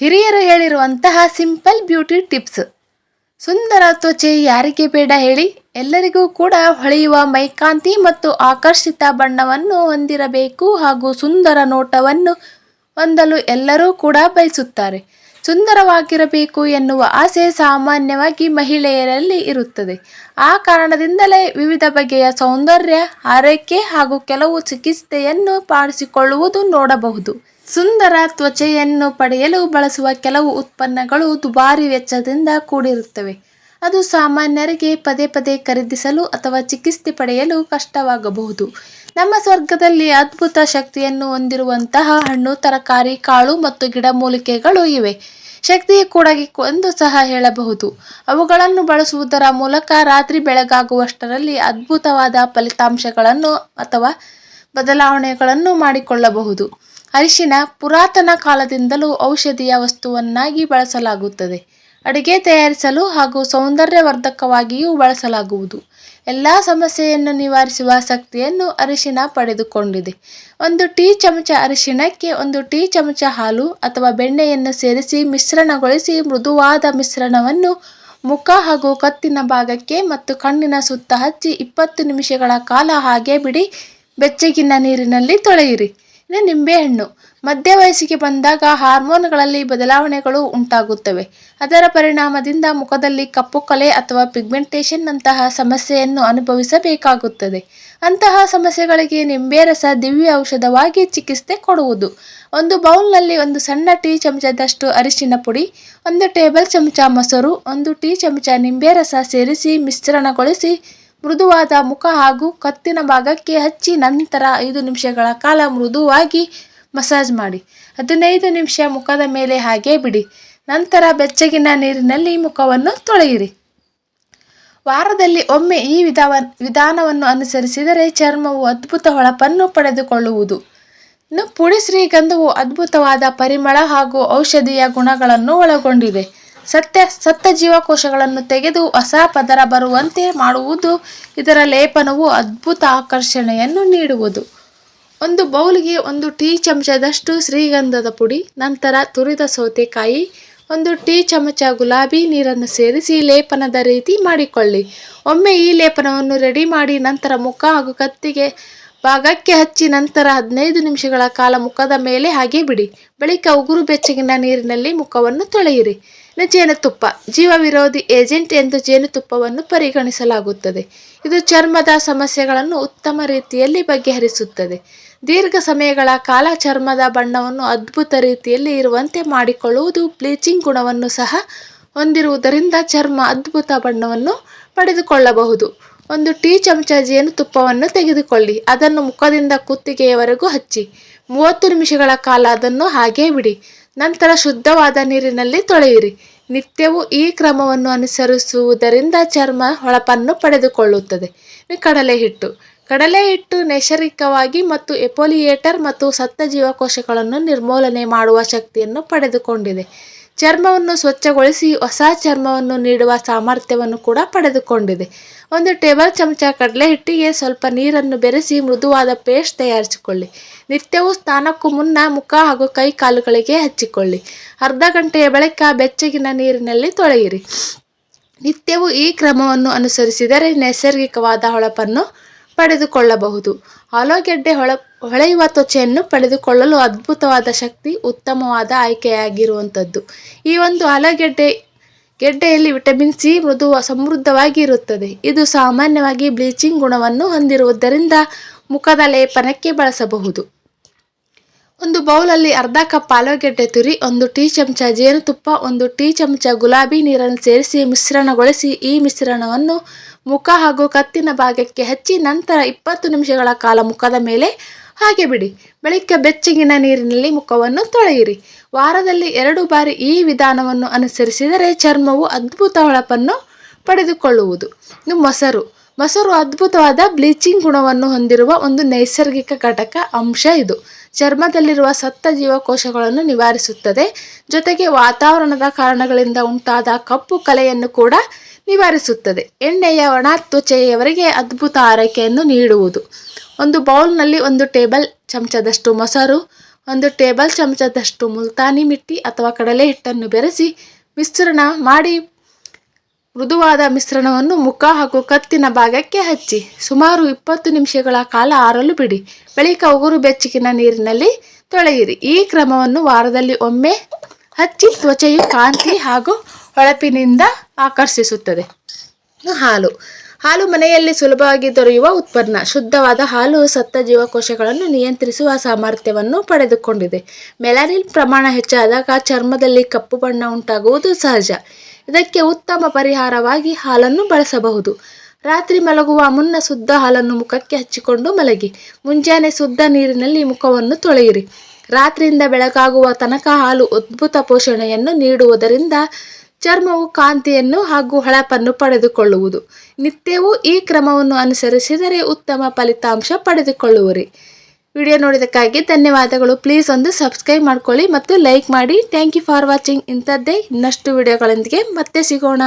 ಹಿರಿಯರು ಹೇಳಿರುವಂತಹ simple beauty tips. ಸುಂದರ ತ್ವಚೆ ಯಾರಿಗೆ ಬೇಡ ಹೇಳಿ, ಎಲ್ಲರಿಗೂ ಕೂಡ ಹೊಳೆಯುವ ಮೈಕಾಂತಿ ಮತ್ತು ಆಕರ್ಷಿತ ಬಣ್ಣವನ್ನು ಹೊಂದಿರಬೇಕು ಹಾಗೂ ಸುಂದರ ನೋಟವನ್ನು ಹೊಂದಲು ಎಲ್ಲರೂ ಕೂಡ ಬಯಸುತ್ತಾರೆ. ಸುಂದರವಾಗಿರಬೇಕು ಎನ್ನುವ ಆಸೆ ಸಾಮಾನ್ಯವಾಗಿ ಮಹಿಳೆಯರಲ್ಲಿ ಇರುತ್ತದೆ. ಆ ಕಾರಣದಿಂದಲೇ ವಿವಿಧ ಬಗೆಯ ಸೌಂದರ್ಯ, ಆರೈಕೆ ಹಾಗೂ ಕೆಲವು ಚಿಕಿತ್ಸೆಯನ್ನು ಪಾಡಿಸಿಕೊಳ್ಳುವುದು ನೋಡಬಹುದು. ಸುಂದರ ತ್ವಚೆಯನ್ನು ಪಡೆಯಲು ಬಳಸುವ ಕೆಲವು ಉತ್ಪನ್ನಗಳು ದುಬಾರಿ ವೆಚ್ಚದಿಂದ ಕೂಡಿರುತ್ತವೆ. ಅದು ಸಾಮಾನ್ಯರಿಗೆ ಪದೇ ಪದೇ ಖರೀದಿಸಲು ಅಥವಾ ಚಿಕಿತ್ಸೆ ಪಡೆಯಲು ಕಷ್ಟವಾಗಬಹುದು. ನಮ್ಮ ಸ್ವರ್ಗದಲ್ಲಿ ಅದ್ಭುತ ಶಕ್ತಿಯನ್ನು ಹೊಂದಿರುವಂತಹ ಹಣ್ಣು, ತರಕಾರಿ, ಕಾಳು ಮತ್ತು ಗಿಡಮೂಲಿಕೆಗಳು ಇವೆ. ಶಕ್ತಿಯ ಕೂಡಗಿ ಎಂದು ಸಹ ಹೇಳಬಹುದು. ಅವುಗಳನ್ನು ಬಳಸುವುದರ ಮೂಲಕ ರಾತ್ರಿ ಬೆಳಗಾಗುವಷ್ಟರಲ್ಲಿ ಅದ್ಭುತವಾದ ಫಲಿತಾಂಶಗಳನ್ನು ಅಥವಾ ಬದಲಾವಣೆಗಳನ್ನು ಮಾಡಿಕೊಳ್ಳಬಹುದು. ಅರಿಶಿನ ಪುರಾತನ ಕಾಲದಿಂದಲೂ ಔಷಧೀಯ ವಸ್ತುವನ್ನಾಗಿ ಬಳಸಲಾಗುತ್ತದೆ. ಅಡುಗೆ ತಯಾರಿಸಲು ಹಾಗೂ ಸೌಂದರ್ಯವರ್ಧಕವಾಗಿಯೂ ಬಳಸಲಾಗುವುದು. ಎಲ್ಲ ಸಮಸ್ಯೆಯನ್ನು ನಿವಾರಿಸುವ ಶಕ್ತಿಯನ್ನು ಅರಿಶಿನ ಪಡೆದುಕೊಂಡಿದೆ. ಒಂದು ಟೀ ಚಮಚ ಅರಿಶಿಣಕ್ಕೆ ಒಂದು ಟೀ ಚಮಚ ಹಾಲು ಅಥವಾ ಬೆಣ್ಣೆಯನ್ನು ಸೇರಿಸಿ ಮಿಶ್ರಣಗೊಳಿಸಿ ಮೃದುವಾದ ಮಿಶ್ರಣವನ್ನು ಮುಖ ಹಾಗೂ ಕತ್ತಿನ ಭಾಗಕ್ಕೆ ಮತ್ತು ಕಣ್ಣಿನ ಸುತ್ತ ಹಚ್ಚಿ ಇಪ್ಪತ್ತು ನಿಮಿಷಗಳ ಕಾಲ ಹಾಗೆ ಬಿಡಿ. ಬೆಚ್ಚಗಿನ ನೀರಿನಲ್ಲಿ ತೊಳೆಯಿರಿ. ನಿಂಬೆಹಣ್ಣು. ಮಧ್ಯ ವಯಸ್ಸಿಗೆ ಬಂದಾಗ ಹಾರ್ಮೋನ್ಗಳಲ್ಲಿ ಬದಲಾವಣೆಗಳು ಉಂಟಾಗುತ್ತವೆ. ಅದರ ಪರಿಣಾಮದಿಂದ ಮುಖದಲ್ಲಿ ಕಪ್ಪು ಕಲೆ ಅಥವಾ ಪಿಗ್ಮೆಂಟೇಷನ್ ನಂತಹ ಸಮಸ್ಯೆಯನ್ನು ಅನುಭವಿಸಬೇಕಾಗುತ್ತದೆ. ಅಂತಹ ಸಮಸ್ಯೆಗಳಿಗೆ ನಿಂಬೆ ರಸ ದಿವ್ಯ ಔಷಧವಾಗಿ ಚಿಕಿತ್ಸೆ ಕೊಡುವುದು. ಒಂದು ಬೌಲ್ನಲ್ಲಿ ಒಂದು ಸಣ್ಣ ಟೀ ಚಮಚದಷ್ಟು ಅರಿಶಿನ ಪುಡಿ, ಒಂದು ಟೇಬಲ್ ಚಮಚ ಮೊಸರು, ಒಂದು ಟೀ ಚಮಚ ನಿಂಬೆ ರಸ ಸೇರಿಸಿ ಮಿಶ್ರಣಗೊಳಿಸಿ ಮೃದುವಾದ ಮುಖ ಹಾಗೂ ಕತ್ತಿನ ಭಾಗಕ್ಕೆ ಹಚ್ಚಿ ನಂತರ ಐದು ನಿಮಿಷಗಳ ಕಾಲ ಮೃದುವಾಗಿ ಮಸಾಜ್ ಮಾಡಿ. ಹದಿನೈದು ನಿಮಿಷ ಮುಖದ ಮೇಲೆ ಹಾಗೆ ಬಿಡಿ. ನಂತರ ಬೆಚ್ಚಗಿನ ನೀರಿನಲ್ಲಿ ಮುಖವನ್ನು ತೊಳೆಯಿರಿ. ವಾರದಲ್ಲಿ ಒಮ್ಮೆ ಈ ವಿಧಾವ, ವಿಧಾನವನ್ನು ಅನುಸರಿಸಿದರೆ ಚರ್ಮವು ಅದ್ಭುತ ಹೊಳಪನ್ನು ಪಡೆದುಕೊಳ್ಳುವುದು. ಇನ್ನು ಪುಡಿ ಶ್ರೀಗಂಧವು ಅದ್ಭುತವಾದ ಪರಿಮಳ ಹಾಗೂ ಔಷಧೀಯ ಗುಣಗಳನ್ನು ಒಳಗೊಂಡಿದೆ. ಸತ್ಯ ಸತ್ತ ಜೀವಕೋಶಗಳನ್ನು ತೆಗೆದು ಹೊಸ ಪದರ ಬರುವಂತೆ ಮಾಡುವುದು, ಇದರ ಲೇಪನವು ಅದ್ಭುತ ಆಕರ್ಷಣೆಯನ್ನು ನೀಡುವುದು. ಒಂದು ಬೌಲ್ಗೆ ಒಂದು ಟೀ ಚಮಚದಷ್ಟು ಶ್ರೀಗಂಧದ ಪುಡಿ, ನಂತರ ತುರಿದ ಸೌತೆಕಾಯಿ, ಒಂದು ಟೀ ಚಮಚ ಗುಲಾಬಿ ನೀರನ್ನು ಸೇರಿಸಿ ಲೇಪನದ ರೀತಿ ಮಾಡಿಕೊಳ್ಳಿ. ಒಮ್ಮೆ ಈ ಲೇಪನವನ್ನು ರೆಡಿ ಮಾಡಿ ನಂತರ ಮುಖ ಹಾಗೂ ಕತ್ತಿಗೆ ಭಾಗಕ್ಕೆ ಹಚ್ಚಿ ನಂತರ ಹದಿನೈದು ನಿಮಿಷಗಳ ಕಾಲ ಮುಖದ ಮೇಲೆ ಹಾಗೆ ಬಿಡಿ. ಬಳಿಕ ಉಗುರು ಬೆಚ್ಚಗಿನ ನೀರಿನಲ್ಲಿ ಮುಖವನ್ನು ತೊಳೆಯಿರಿ. ಜೇನುತುಪ್ಪ. ಜೀವ ವಿರೋಧಿ ಏಜೆಂಟ್ ಎಂದು ಜೇನುತುಪ್ಪವನ್ನು ಪರಿಗಣಿಸಲಾಗುತ್ತದೆ. ಇದು ಚರ್ಮದ ಸಮಸ್ಯೆಗಳನ್ನು ಉತ್ತಮ ರೀತಿಯಲ್ಲಿ ಬಗೆಹರಿಸುತ್ತದೆ. ದೀರ್ಘ ಸಮಯಗಳ ಕಾಲ ಚರ್ಮದ ಬಣ್ಣವನ್ನು ಅದ್ಭುತ ರೀತಿಯಲ್ಲಿ ಇರುವಂತೆ ಮಾಡಿಕೊಳ್ಳುವುದು ಬ್ಲೀಚಿಂಗ್ ಗುಣವನ್ನು ಸಹ ಹೊಂದಿರುವುದರಿಂದ ಚರ್ಮ ಅದ್ಭುತ ಬಣ್ಣವನ್ನು ಪಡೆದುಕೊಳ್ಳಬಹುದು. ಒಂದು ಟೀ ಚಮಚ ಜೇನುತುಪ್ಪವನ್ನು ತೆಗೆದುಕೊಳ್ಳಿ. ಅದನ್ನು ಮುಖದಿಂದ ಕುತ್ತಿಗೆಯವರೆಗೂ ಹಚ್ಚಿ. ಮೂವತ್ತು ನಿಮಿಷಗಳ ಕಾಲ ಅದನ್ನು ಹಾಗೇ ಬಿಡಿ. ನಂತರ ಶುದ್ಧವಾದ ನೀರಿನಲ್ಲಿ ತೊಳೆಯಿರಿ. ನಿತ್ಯವೂ ಈ ಕ್ರಮವನ್ನು ಅನುಸರಿಸುವುದರಿಂದ ಚರ್ಮ ಹೊಳಪನ್ನು ಪಡೆದುಕೊಳ್ಳುತ್ತದೆ. ಕಡಲೆ ಹಿಟ್ಟು. ಕಡಲೆ ಹಿಟ್ಟು ನೈಸರ್ಗಿಕವಾಗಿ ಮತ್ತು ಎಪೋಲಿಯೇಟರ್ ಮತ್ತು ಸತ್ತ ಜೀವಕೋಶಗಳನ್ನು ನಿರ್ಮೂಲನೆ ಮಾಡುವ ಶಕ್ತಿಯನ್ನು ಪಡೆದುಕೊಂಡಿದೆ. ಚರ್ಮವನ್ನು ಸ್ವಚ್ಛಗೊಳಿಸಿ ಹೊಸ ಚರ್ಮವನ್ನು ನೀಡುವ ಸಾಮರ್ಥ್ಯವನ್ನು ಕೂಡ ಪಡೆದುಕೊಂಡಿದೆ. ಒಂದು ಟೇಬಲ್ ಚಮಚ ಕಡಲೆ ಹಿಟ್ಟಿಗೆ ಸ್ವಲ್ಪ ನೀರನ್ನು ಬೆರೆಸಿ ಮೃದುವಾದ ಪೇಸ್ಟ್ ತಯಾರಿಸಿಕೊಳ್ಳಿ. ನಿತ್ಯವೂ ಸ್ನಾನಕ್ಕೂ ಮುನ್ನ ಮುಖ ಹಾಗೂ ಕೈ ಕಾಲುಗಳಿಗೆ ಹಚ್ಚಿಕೊಳ್ಳಿ. ಅರ್ಧ ಗಂಟೆಯ ಬಳಿಕ ಬೆಚ್ಚಗಿನ ನೀರಿನಲ್ಲಿ ತೊಳೆಯಿರಿ. ನಿತ್ಯವೂ ಈ ಕ್ರಮವನ್ನು ಅನುಸರಿಸಿದರೆ ನೈಸರ್ಗಿಕವಾದ ಹೊಳಪನ್ನು ಪಡೆದುಕೊಳ್ಳಬಹುದು. ಆಲೂಗೆಡ್ಡೆ ಹೊಳ, ಹೊಳೆಯುವ ತ್ವಚೆಯನ್ನು ಪಡೆದುಕೊಳ್ಳಲು ಅದ್ಭುತವಾದ ಶಕ್ತಿ, ಉತ್ತಮವಾದ ಆಯ್ಕೆಯಾಗಿರುವಂಥದ್ದು. ಈ ಒಂದು ಆಲೂಗೆಡ್ಡೆ, ಗೆಡ್ಡೆಯಲ್ಲಿ ವಿಟಮಿನ್ ಸಿ ಮೃದು, ಸಮೃದ್ಧವಾಗಿ ಇರುತ್ತದೆ. ಇದು ಸಾಮಾನ್ಯವಾಗಿ ಬ್ಲೀಚಿಂಗ್ ಗುಣವನ್ನು ಹೊಂದಿರುವುದರಿಂದ ಮುಖದ ಲೇಪನಕ್ಕೆ ಬಳಸಬಹುದು. ಒಂದು ಬೌಲಲ್ಲಿ ಅರ್ಧ ಕಪ್ ಆಲೂಗೆಡ್ಡೆ ತುರಿ, ಒಂದು ಟೀ ಚಮಚ ಜೇನುತುಪ್ಪ, ಒಂದು ಟೀ ಚಮಚ ಗುಲಾಬಿ ನೀರನ್ನು ಸೇರಿಸಿ ಮಿಶ್ರಣಗೊಳಿಸಿ ಈ ಮಿಶ್ರಣವನ್ನು ಮುಖ ಹಾಗೂ ಕತ್ತಿನ ಭಾಗಕ್ಕೆ ಹಚ್ಚಿ ನಂತರ ಇಪ್ಪತ್ತು ನಿಮಿಷಗಳ ಕಾಲ ಮುಖದ ಮೇಲೆ ಹಾಗೆ ಬಿಡಿ. ಬಳಿಕ ಬೆಚ್ಚಗಿನ ನೀರಿನಲ್ಲಿ ಮುಖವನ್ನು ತೊಳೆಯಿರಿ. ವಾರದಲ್ಲಿ ಎರಡು ಬಾರಿ ಈ ವಿಧಾನವನ್ನು ಅನುಸರಿಸಿದರೆ ಚರ್ಮವು ಅದ್ಭುತ ಹೊಳಪನ್ನು ಪಡೆದುಕೊಳ್ಳುವುದು. ಇನ್ನು ಮೊಸರು. ಮೊಸರು ಅದ್ಭುತವಾದ ಬ್ಲೀಚಿಂಗ್ ಗುಣವನ್ನು ಹೊಂದಿರುವ ಒಂದು ನೈಸರ್ಗಿಕ ಘಟಕ ಅಂಶ ಇದು. ಚರ್ಮದಲ್ಲಿರುವ ಸತ್ತ ಜೀವಕೋಶಗಳನ್ನು ನಿವಾರಿಸುತ್ತದೆ. ಜೊತೆಗೆ ವಾತಾವರಣದ ಕಾರಣಗಳಿಂದ ಉಂಟಾದ ಕಪ್ಪು ಕಲೆಯನ್ನು ಕೂಡ ನಿವಾರಿಸುತ್ತದೆ. ಎಣ್ಣೆಯ ಒಣ ತ್ವಚೆಯವರಿಗೆ ಅದ್ಭುತ ಆರೈಕೆಯನ್ನು ನೀಡುವುದು. ಒಂದು ಬೌಲ್ನಲ್ಲಿ ಒಂದು ಟೇಬಲ್ ಚಮಚದಷ್ಟು ಮೊಸರು, ಒಂದು ಟೇಬಲ್ ಚಮಚದಷ್ಟು ಮುಲ್ತಾನಿ ಮಿಟ್ಟಿ ಅಥವಾ ಕಡಲೆ ಹಿಟ್ಟನ್ನು ಬೆರೆಸಿ ಮಿಶ್ರಣ ಮಾಡಿ ಮೃದುವಾದ ಮಿಶ್ರಣವನ್ನು ಮುಖ ಹಾಗೂ ಕತ್ತಿನ ಭಾಗಕ್ಕೆ ಹಚ್ಚಿ ಸುಮಾರು ಇಪ್ಪತ್ತು ನಿಮಿಷಗಳ ಕಾಲ ಆರಲು ಬಿಡಿ. ಬಳಿಕ ಉಗುರು ಬೆಚ್ಚಗಿನ ನೀರಿನಲ್ಲಿ ತೊಳೆಯಿರಿ. ಈ ಕ್ರಮವನ್ನು ವಾರದಲ್ಲಿ ಒಮ್ಮೆ ಹಚ್ಚಿ ತ್ವಚೆಯು ಕಾಂತಿ ಹಾಗೂ ಹೊಳಪಿನಿಂದ ಆಕರ್ಷಿಸುತ್ತದೆ. ಹಾಲು. ಹಾಲು ಮನೆಯಲ್ಲಿ ಸುಲಭವಾಗಿ ದೊರೆಯುವ ಉತ್ಪನ್ನ. ಶುದ್ಧವಾದ ಹಾಲು ಸತ್ತ ಜೀವಕೋಶಗಳನ್ನು ನಿಯಂತ್ರಿಸುವ ಸಾಮರ್ಥ್ಯವನ್ನು ಪಡೆದುಕೊಂಡಿದೆ. ಮೆಲನಿನ್ ಪ್ರಮಾಣ ಹೆಚ್ಚಾದಾಗ ಚರ್ಮದಲ್ಲಿ ಕಪ್ಪು ಬಣ್ಣ ಉಂಟಾಗುವುದು ಸಹಜ. ಇದಕ್ಕೆ ಉತ್ತಮ ಪರಿಹಾರವಾಗಿ ಹಾಲನ್ನು ಬಳಸಬಹುದು. ರಾತ್ರಿ ಮಲಗುವ ಮುನ್ನ ಶುದ್ಧ ಹಾಲನ್ನು ಮುಖಕ್ಕೆ ಹಚ್ಚಿಕೊಂಡು ಮಲಗಿ. ಮುಂಜಾನೆ ಶುದ್ಧ ನೀರಿನಲ್ಲಿ ಮುಖವನ್ನು ತೊಳೆಯಿರಿ. ರಾತ್ರಿಯಿಂದ ಬೆಳಗಾಗುವ ತನಕ ಹಾಲು ಅದ್ಭುತ ಪೋಷಣೆಯನ್ನು ನೀಡುವುದರಿಂದ ಚರ್ಮವು ಕಾಂತಿಯನ್ನು ಹಾಗೂ ಹೊಳಪನ್ನು ಪಡೆದುಕೊಳ್ಳುವುದು. ನಿತ್ಯವೂ ಈ ಕ್ರಮವನ್ನು ಅನುಸರಿಸಿದರೆ ಉತ್ತಮ ಫಲಿತಾಂಶ ಪಡೆದುಕೊಳ್ಳುವಿರಿ. ವಿಡಿಯೋ ನೋಡಿದ್ದಕ್ಕಾಗಿ ಧನ್ಯವಾದಗಳು. ಪ್ಲೀಸ್ ಒಂದು ಸಬ್ಸ್ಕ್ರೈಬ್ ಮಾಡ್ಕೊಳ್ಳಿ ಮತ್ತು ಲೈಕ್ ಮಾಡಿ. ಥ್ಯಾಂಕ್ ಯು ಫಾರ್ ವಾಚಿಂಗ್ ಇಂಥದ್ದೇ ಇನ್ನಷ್ಟು ವಿಡಿಯೋಗಳೊಂದಿಗೆ ಮತ್ತೆ ಸಿಗೋಣ.